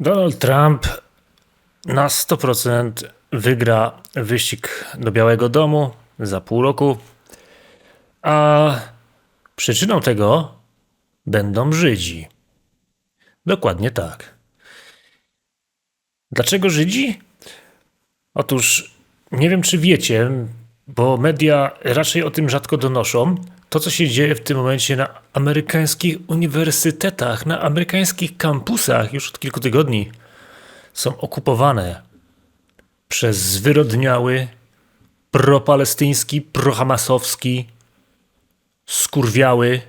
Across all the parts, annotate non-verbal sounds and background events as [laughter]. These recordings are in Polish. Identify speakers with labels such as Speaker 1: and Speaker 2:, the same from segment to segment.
Speaker 1: Donald Trump na 100% wygra wyścig do Białego Domu za pół roku, a przyczyną tego będą Żydzi. Dokładnie tak. Dlaczego Żydzi? Otóż nie wiem, czy wiecie, bo media raczej o tym rzadko donoszą. To, co się dzieje w tym momencie na amerykańskich uniwersytetach, na amerykańskich kampusach już od kilku tygodni, są okupowane przez zwyrodniały, propalestyński, prohamasowski, skurwiały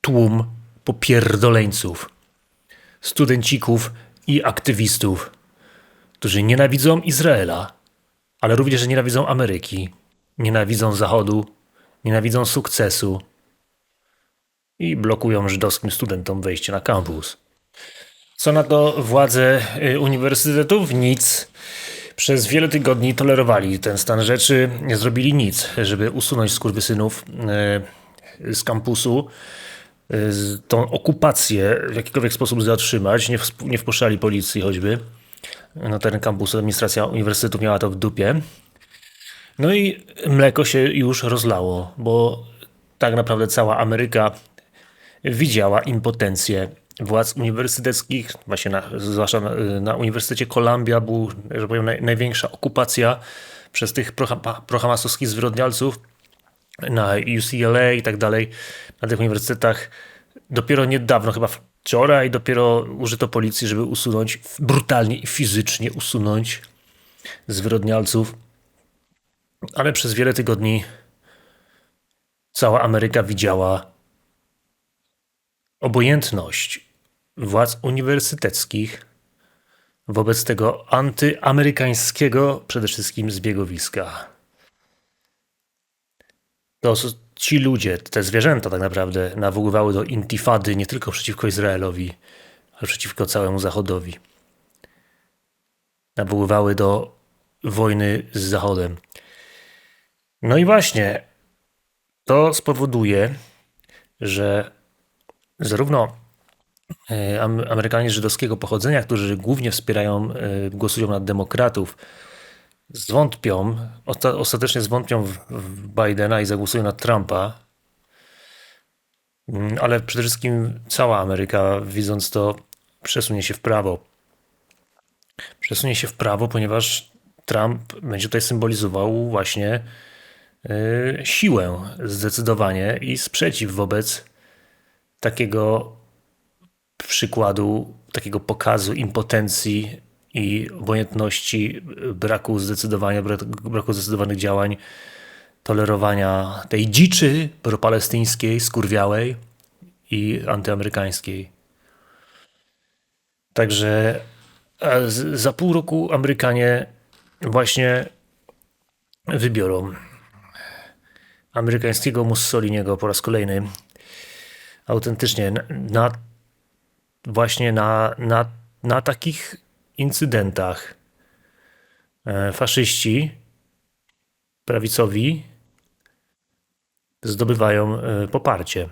Speaker 1: tłum popierdoleńców, studencików i aktywistów, którzy nienawidzą Izraela, ale również nienawidzą Ameryki, nienawidzą Zachodu, nienawidzą sukcesu i blokują żydowskim studentom wejście na kampus. Co na to władze y, uniwersytetów? Nic. Przez wiele tygodni tolerowali ten stan rzeczy, nie zrobili nic, żeby usunąć skurwysynów y, z kampusu, y, tą okupację w jakikolwiek sposób zatrzymać, nie, wpuszczali policji choćby na teren kampusu. Administracja uniwersytetu miała to w dupie. No i mleko się już rozlało, bo tak naprawdę cała Ameryka widziała impotencję władz uniwersyteckich, właśnie na, zwłaszcza na, na Uniwersytecie Columbia był, że powiem, naj, największa okupacja przez tych proha- prohamasowskich zwyrodnialców na UCLA i tak dalej, na tych uniwersytetach. Dopiero niedawno, chyba wczoraj, dopiero użyto policji, żeby usunąć, brutalnie i fizycznie usunąć zwyrodnialców. Ale przez wiele tygodni cała Ameryka widziała obojętność władz uniwersyteckich wobec tego antyamerykańskiego przede wszystkim zbiegowiska. To ci ludzie, te zwierzęta tak naprawdę nawoływały do intifady nie tylko przeciwko Izraelowi, ale przeciwko całemu Zachodowi. Nawoływały do wojny z Zachodem. No i właśnie to spowoduje, że zarówno e, Am- Amerykanie żydowskiego pochodzenia, którzy głównie wspierają, e, głosują na demokratów, zwątpią, osta- ostatecznie zwątpią w, Bidena i zagłosują na Trumpa. Mm, Ale przede wszystkim cała Ameryka, widząc to, przesunie się w prawo. Przesunie się w prawo, ponieważ Trump będzie tutaj symbolizował właśnie siłę zdecydowanie i sprzeciw wobec takiego przykładu, takiego pokazu impotencji i obojętności, braku zdecydowania, bra- braku zdecydowanych działań, tolerowania tej dziczy propalestyńskiej, skurwiałej i antyamerykańskiej. Także za pół roku Amerykanie właśnie wybiorą amerykańskiego Mussoliniego po raz kolejny autentycznie na, właśnie na, na, na takich incydentach e, faszyści prawicowi zdobywają e, poparcie.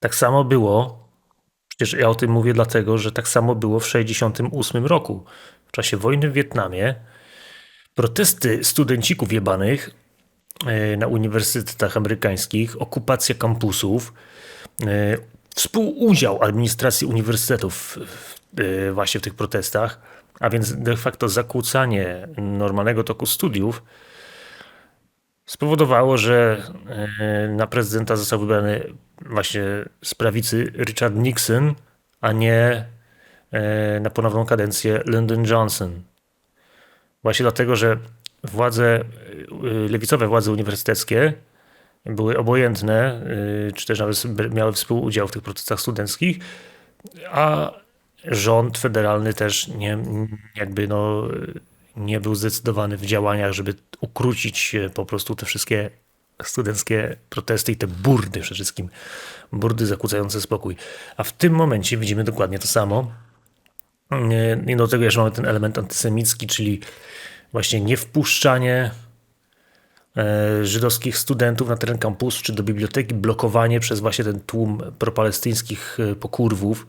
Speaker 1: Tak samo było, przecież ja o tym mówię dlatego, że tak samo było w 1968 roku. W czasie wojny w Wietnamie protesty studencików jebanych e, na uniwersytetach amerykańskich, okupacja kampusów, e, współudział administracji uniwersytetów e, właśnie w tych protestach, a więc de facto zakłócanie normalnego toku studiów, spowodowało, że na prezydenta został wybrany właśnie z prawicy Richard Nixon, a nie na ponowną kadencję Lyndon Johnson. Właśnie dlatego, że władze, y, lewicowe władze uniwersyteckie były obojętne, y, czy też nawet miały współudział w tych protestach studenckich, a rząd federalny też nie, jakby no, nie był zdecydowany w działaniach, żeby ukrócić e, po prostu te wszystkie studenckie protesty i te burdy przede wszystkim, burdy zakłócające spokój. A w tym momencie widzimy dokładnie to samo. Nie, nie do tego jeszcze mamy ten element antysemicki, czyli właśnie niewpuszczanie e, żydowskich studentów na teren kampusu czy do biblioteki, blokowanie przez właśnie ten tłum propalestyńskich e, pokurwów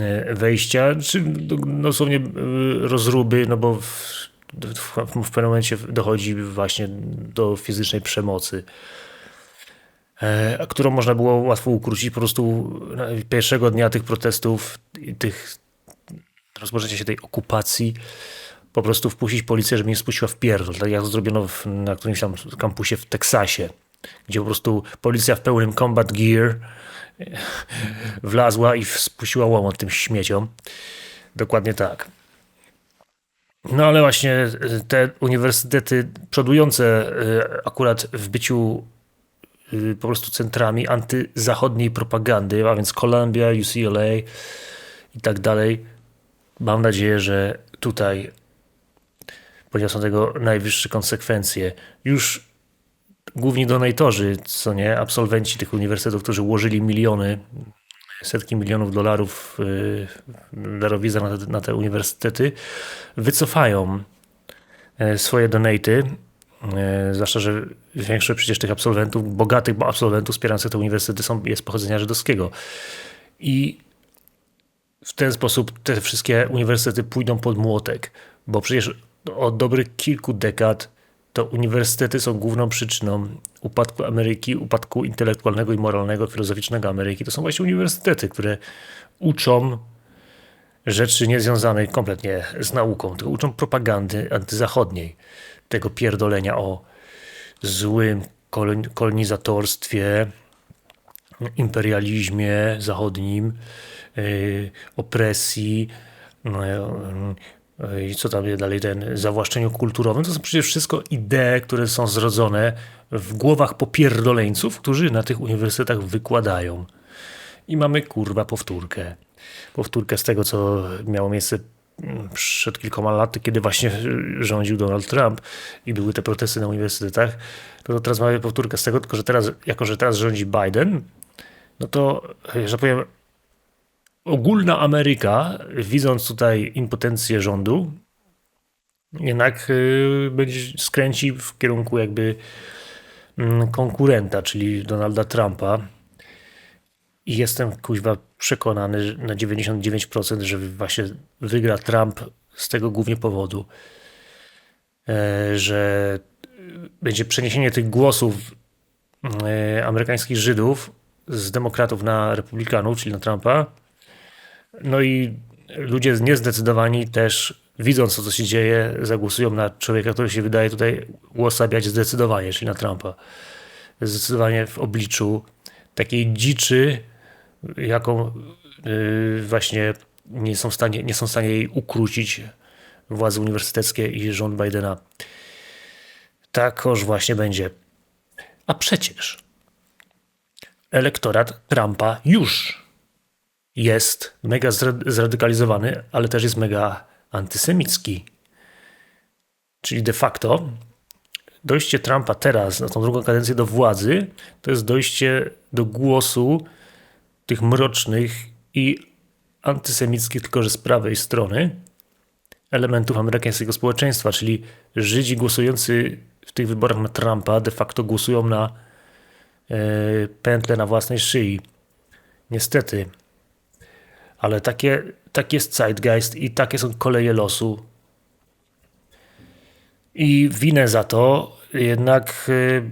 Speaker 1: e, wejścia, czy dosłownie e, rozruby, no bo w, w, w pewnym momencie dochodzi właśnie do fizycznej przemocy, e, którą można było łatwo ukrócić po prostu e, pierwszego dnia tych protestów, i tych rozpoczęcia się tej okupacji, po prostu wpuścić policję, żeby nie spuściła w pierdol. Tak jak zrobiono w, na którymś tam kampusie w Teksasie, gdzie po prostu policja w pełnym combat gear [laughs] wlazła i spuściła łomot tym śmieciom. Dokładnie tak. No ale właśnie te uniwersytety przodujące y, akurat w byciu y, po prostu centrami antyzachodniej propagandy, a więc Columbia, UCLA i tak dalej. Mam nadzieję, że tutaj poniosą tego najwyższe konsekwencje. Już główni donatorzy, co nie, absolwenci tych uniwersytetów, którzy ułożyli miliony, setki milionów dolarów y, darowizna na na te uniwersytety, wycofają e, swoje donaty, e, zwłaszcza, że większość przecież tych absolwentów, bogatych absolwentów wspierających te uniwersytety są, jest pochodzenia żydowskiego. I w ten sposób te wszystkie uniwersytety pójdą pod młotek, bo przecież od dobrych kilku dekad to uniwersytety są główną przyczyną upadku Ameryki, upadku intelektualnego i moralnego, filozoficznego Ameryki. To są właśnie uniwersytety, które uczą rzeczy niezwiązanej kompletnie z nauką, tylko uczą propagandy antyzachodniej, tego pierdolenia o złym kolonizatorstwie, imperializmie zachodnim, opresji, no, i co tam dalej, ten zawłaszczeniu kulturowym, to są przecież wszystko idee, które są zrodzone w głowach popierdoleńców, którzy na tych uniwersytetach wykładają. I mamy kurwa powtórkę. Powtórkę z tego, co miało miejsce przed kilkoma laty, kiedy właśnie rządził Donald Trump i były te protesty na uniwersytetach, no to teraz mamy powtórkę z tego, tylko że teraz, jako że teraz rządzi Biden, no to, że tak powiem, ogólna Ameryka, widząc tutaj impotencję rządu, jednak y, będzie skręci w kierunku jakby mm, konkurenta, czyli Donalda Trumpa. I jestem kuźwa przekonany na 99%, że właśnie wygra Trump z tego głównie powodu, e, że będzie przeniesienie tych głosów e, amerykańskich Żydów z demokratów na republikanów, czyli na Trumpa, no i ludzie niezdecydowani też, widząc to, co się dzieje, zagłosują na człowieka, który się wydaje tutaj uosabiać zdecydowanie, czyli na Trumpa. Zdecydowanie w obliczu takiej dziczy, jaką yy, właśnie nie są, w stanie, nie są w stanie jej ukrócić władze uniwersyteckie i rząd Bidena. Takoż właśnie będzie. A przecież elektorat Trumpa już jest mega zradykalizowany, ale też jest mega antysemicki. Czyli de facto dojście Trumpa teraz na tą drugą kadencję do władzy to jest dojście do głosu tych mrocznych i antysemickich, tylko że z prawej strony elementów amerykańskiego społeczeństwa, czyli Żydzi głosujący w tych wyborach na Trumpa de facto głosują na pętlę na własnej szyi. Niestety, ale takie, taki jest zeitgeist i takie są koleje losu. I winę za to jednak y,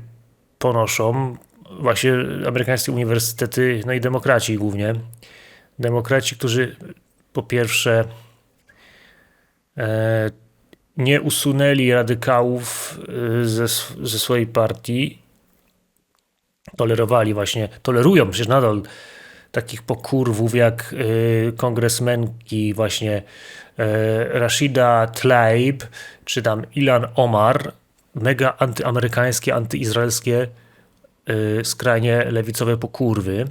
Speaker 1: ponoszą właśnie amerykańskie uniwersytety, no i demokraci głównie. Demokraci, którzy po pierwsze e, nie usunęli radykałów y, ze, ze swojej partii, tolerowali właśnie, tolerują przecież nadal takich pokurwów jak y, kongresmenki właśnie y, Rashida Tlaib czy tam Ilan Omar, mega antyamerykańskie, antyizraelskie, y, skrajnie lewicowe pokurwy,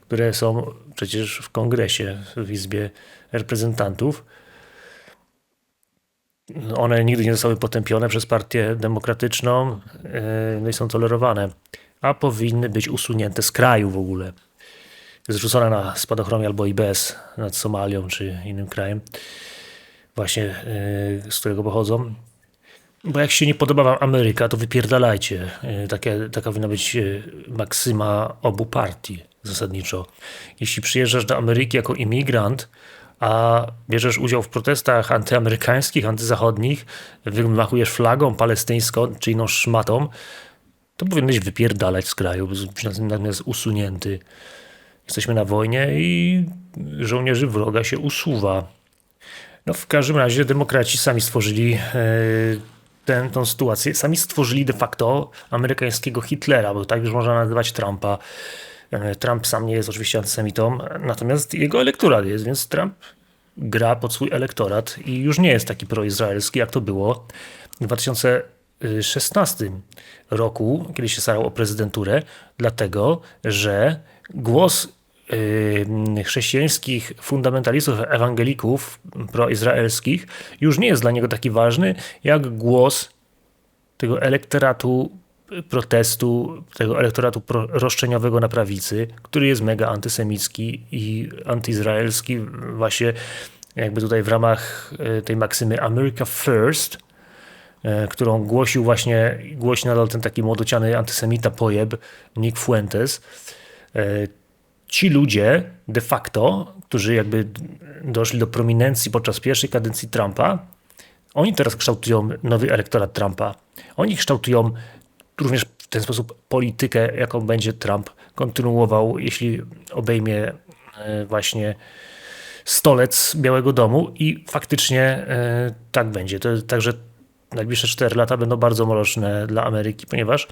Speaker 1: które są przecież w kongresie, w Izbie Reprezentantów. One nigdy nie zostały potępione przez partię demokratyczną, no i są tolerowane, a powinny być usunięte z kraju w ogóle zrzucona na spadochromie albo i bez nad Somalią czy innym krajem, właśnie y, z którego pochodzą. Bo jak się nie podoba wam Ameryka, to wypierdalajcie. E, Takie, taka powinna być e, maksyma obu partii zasadniczo. Jeśli przyjeżdżasz do Ameryki jako imigrant, a bierzesz udział w protestach antyamerykańskich, antyzachodnich, wymachujesz flagą palestyńską czy inną szmatą, to powinieneś wypierdalać z kraju, być natomiast usunięty. Jesteśmy na wojnie i żołnierzy wroga się usuwa. No w każdym razie demokraci sami stworzyli e, tę, tą sytuację, sami stworzyli de facto amerykańskiego Hitlera, bo tak już można nazywać Trumpa. E, Trump sam nie jest oczywiście antysemitą, natomiast jego elektorat jest, więc Trump gra pod swój elektorat i już nie jest taki proizraelski, jak to było w 2016 roku, kiedy się starał o prezydenturę, dlatego że głos chrześcijańskich fundamentalistów, ewangelików proizraelskich już nie jest dla niego taki ważny, jak głos tego elektoratu protestu, tego elektoratu roszczeniowego na prawicy, który jest mega antysemicki i antyizraelski, właśnie jakby tutaj w ramach e, tej maksymy America First, e, którą głosił właśnie, głosi nadal ten taki młodociany antysemita pojeb Nick Fuentes. Ci ludzie de facto, którzy jakby doszli do prominencji podczas pierwszej kadencji Trumpa, oni teraz kształtują nowy elektorat Trumpa. Oni kształtują również w ten sposób politykę, jaką będzie Trump kontynuował, jeśli obejmie e, właśnie stolec Białego Domu i faktycznie e, tak będzie. To, także najbliższe 4 lata będą bardzo mroczne dla Ameryki, ponieważ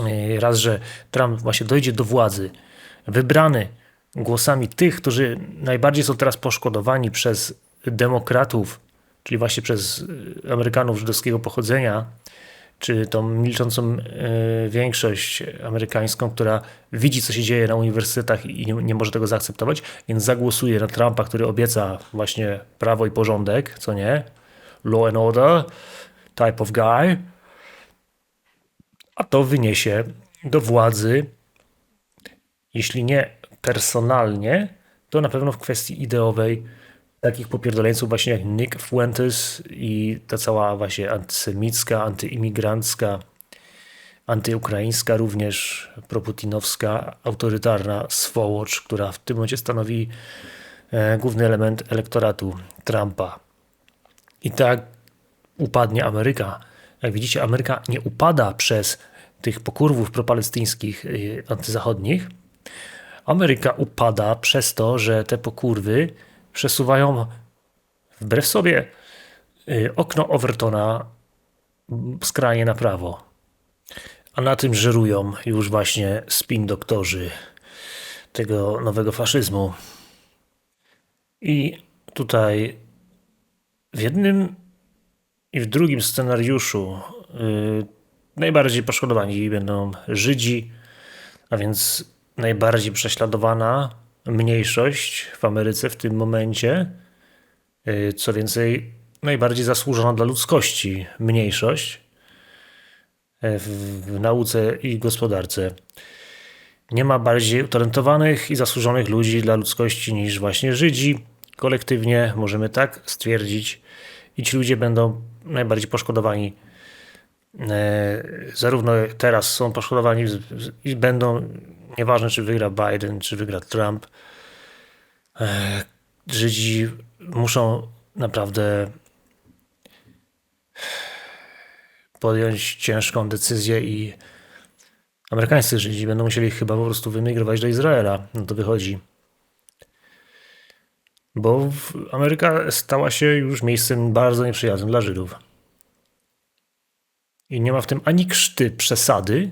Speaker 1: e, raz, że Trump właśnie dojdzie do władzy, wybrany głosami tych, którzy najbardziej są teraz poszkodowani przez demokratów, czyli właśnie przez Amerykanów żydowskiego pochodzenia, czy tą milczącą e, większość amerykańską, która widzi, co się dzieje na uniwersytetach i nie, nie, może tego zaakceptować, więc zagłosuje na Trumpa, który obieca właśnie prawo i porządek, co nie? Law and order, type of guy. A to wyniesie do władzy, jeśli nie personalnie, to na pewno w kwestii ideowej takich popierdoleńców właśnie jak Nick Fuentes i ta cała właśnie antysemicka, antyimigrancka, antyukraińska, również proputinowska, autorytarna swołocz, która w tym momencie stanowi e, główny element elektoratu Trumpa. I tak upadnie Ameryka. Jak widzicie, Ameryka nie upada przez tych pokurwów propalestyńskich y, antyzachodnich. Ameryka upada przez to, że te pokurwy przesuwają wbrew sobie y, okno Overtona skrajnie na prawo. A na tym żerują już właśnie spin doktorzy tego nowego faszyzmu. I tutaj w jednym i w drugim scenariuszu yy, najbardziej poszkodowani będą Żydzi, a więc najbardziej prześladowana mniejszość w Ameryce w tym momencie. Y, co więcej, najbardziej zasłużona dla ludzkości mniejszość y, w, nauce i gospodarce. Nie ma bardziej utalentowanych i zasłużonych ludzi dla ludzkości niż właśnie Żydzi. Kolektywnie możemy tak stwierdzić, i ci ludzie będą najbardziej poszkodowani. Y, zarówno teraz są poszkodowani i będą Nieważne, czy wygra Biden, czy wygra Trump. E, Żydzi muszą naprawdę podjąć ciężką decyzję i amerykańscy Żydzi będą musieli chyba po prostu wymigrować do Izraela. No to wychodzi. Bo Ameryka stała się już miejscem bardzo nieprzyjaznym dla Żydów. I nie ma w tym ani krzty przesady,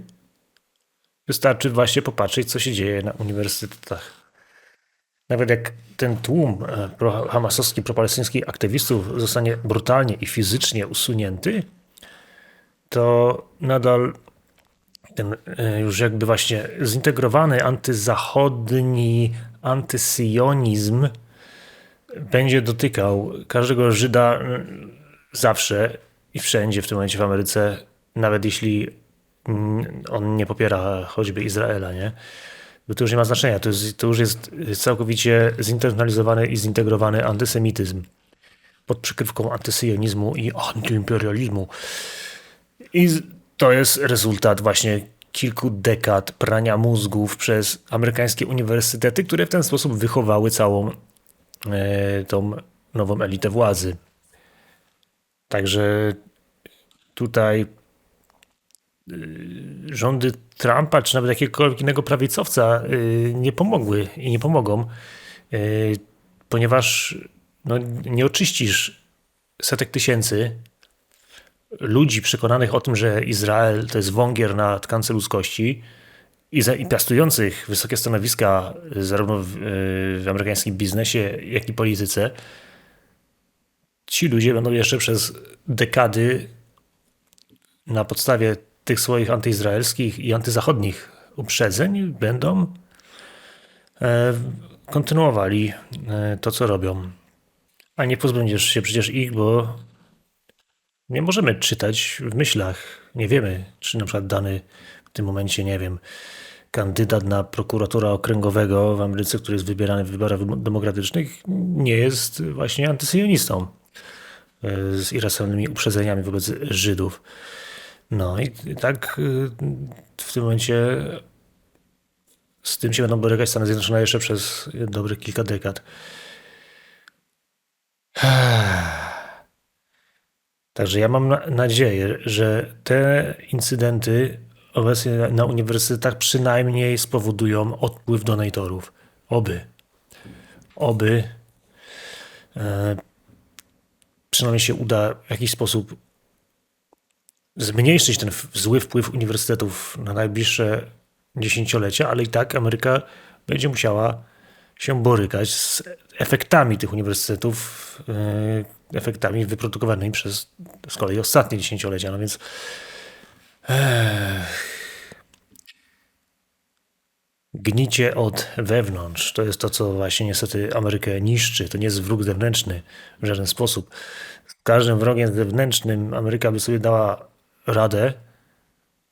Speaker 1: Wystarczy właśnie popatrzeć, co się dzieje na uniwersytetach. Nawet jak ten tłum e, hamasowski, propalestyńskich aktywistów zostanie brutalnie i fizycznie usunięty, to nadal ten e, już jakby właśnie zintegrowany antyzachodni antysyjonizm będzie dotykał każdego Żyda zawsze i wszędzie w tym momencie w Ameryce, nawet jeśli Mm, on nie popiera choćby Izraela, nie? Bo to już nie ma znaczenia, to, jest, to już jest całkowicie zinternalizowany i zintegrowany antysemityzm. pod przykrywką antysyjonizmu i antyimperializmu. I to jest rezultat właśnie kilku dekad prania mózgów przez amerykańskie uniwersytety, które w ten sposób wychowały całą e, tą nową elitę władzy. Także tutaj rządy Trumpa, czy nawet jakiegokolwiek innego prawicowca y, nie pomogły i nie pomogą, y, ponieważ no, nie oczyścisz setek tysięcy ludzi przekonanych o tym, że Izrael to jest wągier na tkance ludzkości i, za, i piastujących wysokie stanowiska zarówno w, w amerykańskim biznesie, jak i polityce, ci ludzie będą jeszcze przez dekady na podstawie tych swoich antyizraelskich i antyzachodnich uprzedzeń będą e, kontynuowali e, to, co robią. A nie pozbędziesz się przecież ich, bo nie możemy czytać w myślach. Nie wiemy, czy na przykład dany w tym momencie, nie wiem, kandydat na prokuratora okręgowego w Ameryce, który jest wybierany w wyborach demokratycznych, nie jest właśnie antysyjonistą e, z irracjonalnymi uprzedzeniami wobec Żydów. No i tak y, w tym momencie z tym się będą borykać Stany Zjednoczone jeszcze przez dobrych kilka dekad. [sighs] Także ja mam nadzieję, że te incydenty obecnie na uniwersytetach przynajmniej spowodują odpływ donatorów. Oby. Oby e, przynajmniej się uda w jakiś sposób zmniejszyć ten zły wpływ uniwersytetów na najbliższe dziesięciolecia, ale i tak Ameryka będzie musiała się borykać z efektami tych uniwersytetów, e, efektami wyprodukowanymi przez z kolei ostatnie dziesięciolecia. No więc gnicie od wewnątrz to jest to, co właśnie niestety Amerykę niszczy. To nie jest wróg zewnętrzny w żaden sposób. Z każdym wrogiem zewnętrznym Ameryka by sobie dała radę,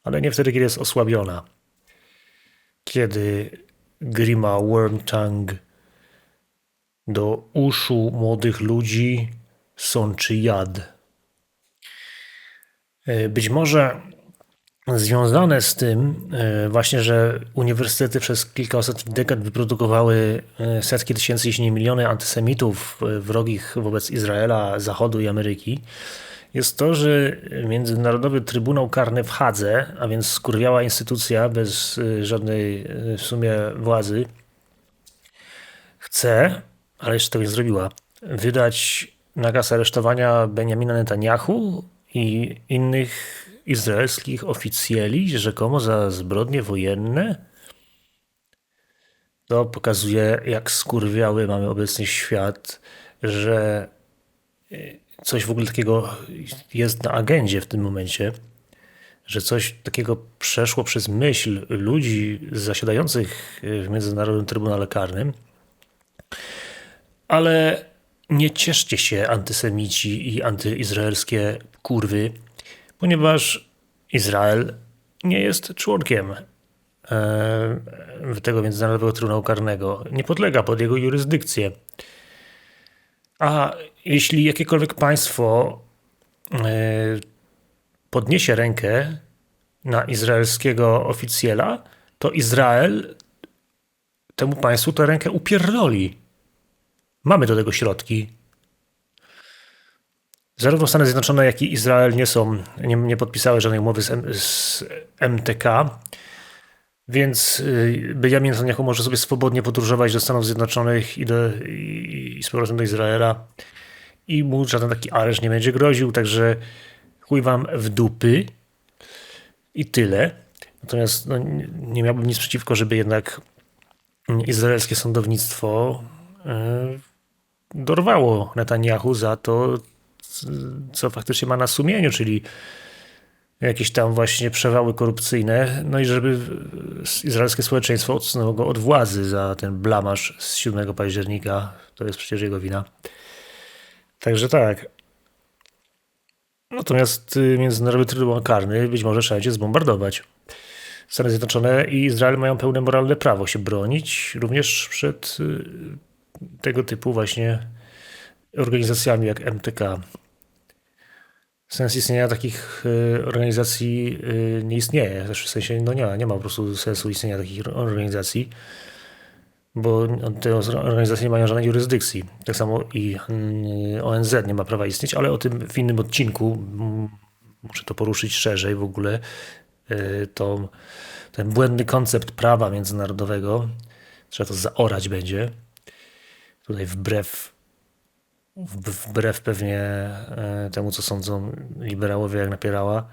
Speaker 1: ale nie wtedy, kiedy jest osłabiona. Kiedy Grima Wormtongue do uszu młodych ludzi sączy jad. E, być może związane z tym e, właśnie, że uniwersytety przez kilka ostatnich dekad wyprodukowały e, setki tysięcy, jeśli nie miliony antysemitów wrogich wobec Izraela, Zachodu i Ameryki, jest to, że Międzynarodowy Trybunał Karny w Hadze, a więc skurwiała instytucja bez y, żadnej y, w sumie władzy, chce, ale jeszcze tego nie zrobiła, wydać nakaz aresztowania Benjamina Netanyahu i innych izraelskich oficjeli, rzekomo za zbrodnie wojenne. To pokazuje, jak skurwiały mamy obecny świat, że y, coś w ogóle takiego jest na agendzie w tym momencie, że coś takiego przeszło przez myśl ludzi zasiadających w Międzynarodowym Trybunale Karnym. Ale nie cieszcie się antysemici i antyizraelskie kurwy, ponieważ Izrael nie jest członkiem e, tego Międzynarodowego Trybunału Karnego. Nie podlega pod jego jurysdykcję. A jeśli jakiekolwiek państwo e, podniesie rękę na izraelskiego oficjela, to Izrael temu państwu tę rękę upierdoli. Mamy do tego środki. Zarówno Stany Zjednoczone, jak i Izrael nie są, nie, nie podpisały żadnej umowy z, M, z MTK, więc y, Benjamin Netanyahu może sobie swobodnie podróżować do Stanów Zjednoczonych i, do, i, i z powrotem do Izraela i mu żaden taki areszt nie będzie groził, także chuj wam w dupy i tyle. Natomiast no, nie miałbym nic przeciwko, żeby jednak izraelskie sądownictwo yy, dorwało Netanyahu za to, co faktycznie ma na sumieniu, czyli jakieś tam właśnie przewały korupcyjne, no i żeby izraelskie społeczeństwo odsunęło go od władzy za ten blamasz z 7 października. To jest przecież jego wina. Także tak. Natomiast y, Międzynarodowy Trybunał Karny być może trzeba będzie zbombardować. Stany Zjednoczone i Izrael mają pełne moralne prawo się bronić, również przed y, tego typu właśnie organizacjami jak MTK. Sens istnienia takich y, organizacji nie istnieje. Też w sensie no nie, ma- nie ma po prostu sensu istnienia takich organizacji, bo te organizacje nie mają żadnej jurysdykcji. Tak samo i y, ONZ nie ma prawa istnieć, ale o tym w innym odcinku muszę to poruszyć szerzej w ogóle. Y, To, ten błędny koncept prawa międzynarodowego, trzeba to zaorać będzie. Tutaj wbrew wbrew pewnie e, temu, co sądzą liberałowie jak napierała,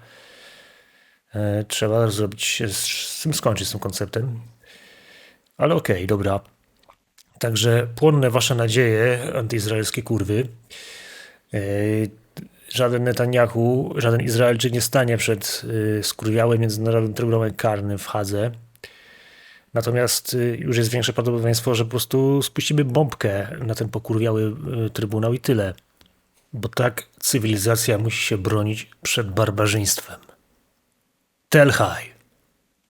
Speaker 1: trzeba zrobić, z, tym skończyć z tym konceptem. Ale okej, dobra. Także płonne wasze nadzieje, antyizraelskie kurwy. E, Żaden Netanyahu, żaden Izraelczyk nie stanie przed e, skurwiałym Międzynarodowym Trybunałem Karnym w Hadze. Natomiast y, już jest większe prawdopodobieństwo, że po prostu spuścimy bombkę na ten pokurwiały trybunał i tyle. Bo tak cywilizacja musi się bronić przed barbarzyństwem. Tel High.